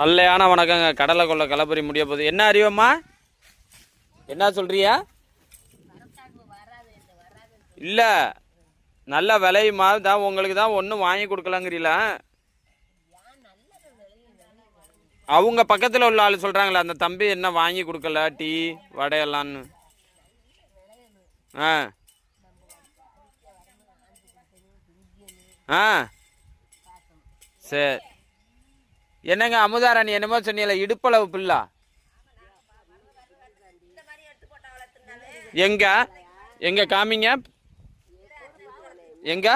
நல்லையான வணக்கங்க. கடலை கொள்ள கலப்பறி முடிய போகுது. என்ன அறிவம்மா? என்ன சொல்றியா? இல்ல. நல்ல விலையுமா? தான் உங்களுக்கு தான் ஒன்றும் வாங்கி கொடுக்கலங்கிறீல அவங்க பக்கத்தில் உள்ள ஆள் சொல்கிறாங்களே அந்த தம்பி என்ன வாங்கி கொடுக்கல? டீ வடையெல்லாம்னு. ஆ. ஆ. சரி என்னங்க அமுதாராணி என்னமோ சொன்னீங்களே இடுப்பளவு பிள்ளா எங்க? எங்க காமிங்க? எங்க?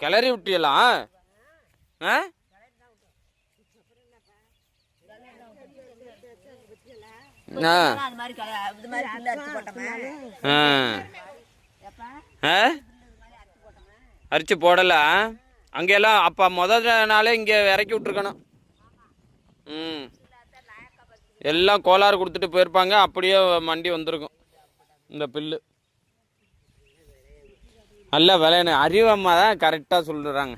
கிளறி விட்டியலாம் ஆ? ஆ. ஆ. அரிச்சு போடலாம் அங்கெல்லாம் அப்போ முதல் நாளே இங்கே இறக்கி விட்ருக்கணும் ம். எல்லாம் கோளாறு கொடுத்துட்டு போயிருப்பாங்க அப்படியே மண்டி வந்திருக்கும். இந்த பில்லு. நல்ல விளையணும் அறிவம்மா தான் கரெக்டாக சொல்லுறாங்க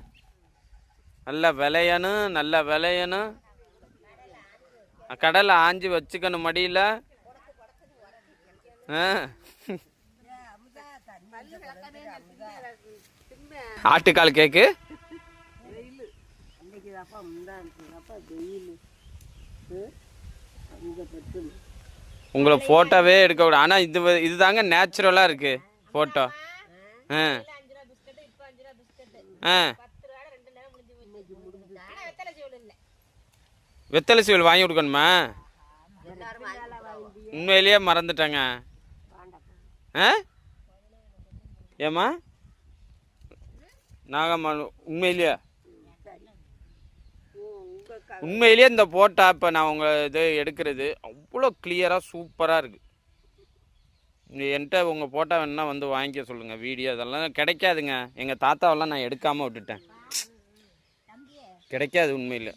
நல்ல விளையணும் நல்ல விளையணும் கடலை ஆஞ்சி வச்சுக்கணும் மடியில். ஆ. ஆட்டுக்கால் கேக்கு? அப்பா முந்தாச்சு அப்பா வெயில். அங்கே பத்து உங்களை ஃபோட்டோவே எடுக்க விட ஆனால் இது இதுதாங்க நேச்சுரலாக இருக்கு ஃபோட்டோ ஆ. ஆ. வெத்தலை சீவல் வாங்கி கொடுக்கணுமா? உண்மையிலேயே மறந்துட்டேங்க. ஆ? ஏம்மா? நாகம்மா உண்மையிலேயே. உண்மையிலேயே இந்த போட்டா இப்போ நான் உங்கள் இது எடுக்கிறது அவ்வளோ கிளியராக சூப்பராக இருக்குது என்கிட்ட உங்கள் போட்டா வேணா வந்து வாங்கிக்க சொல்லுங்கள் வீடியோ இதெல்லாம் கிடைக்காதுங்க. எங்கள் தாத்தாவெல்லாம் நான் எடுக்காமல் விட்டுட்டேன். கிடைக்காது உண்மையில்.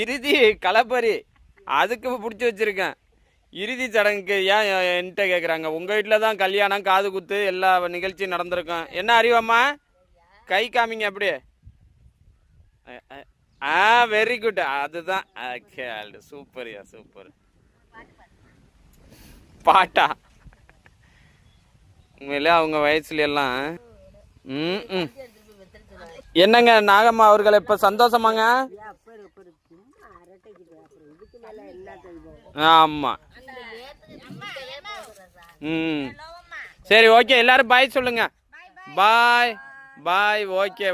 இறுதி களப்பறி அதுக்கு பிடிச்சி வச்சுருக்கேன். இறுதி சடங்குக்கு ஏன் என்கிட்ட கேட்குறாங்க உங்கள் வீட்டில் தான் கல்யாணம் காது குத்து எல்லா நிகழ்ச்சியும் நடந்திருக்கும். என்ன அறிவாம்மா? கை காமிங்க அப்படியே. ஆ வெரி குட் அதுதான் சூப்பர்யா சூப்பர் பாட்டா உண்மையிலே அவங்க வயசுல எல்லாம் ம் ம் என்னங்க நாகம்மா அவர்கள் இப்போ சந்தோஷமாங்க ஆமாம் ம் சரி ஓகே எல்லாரும் பாய் சொல்லுங்க பாய் பாய் ஓகே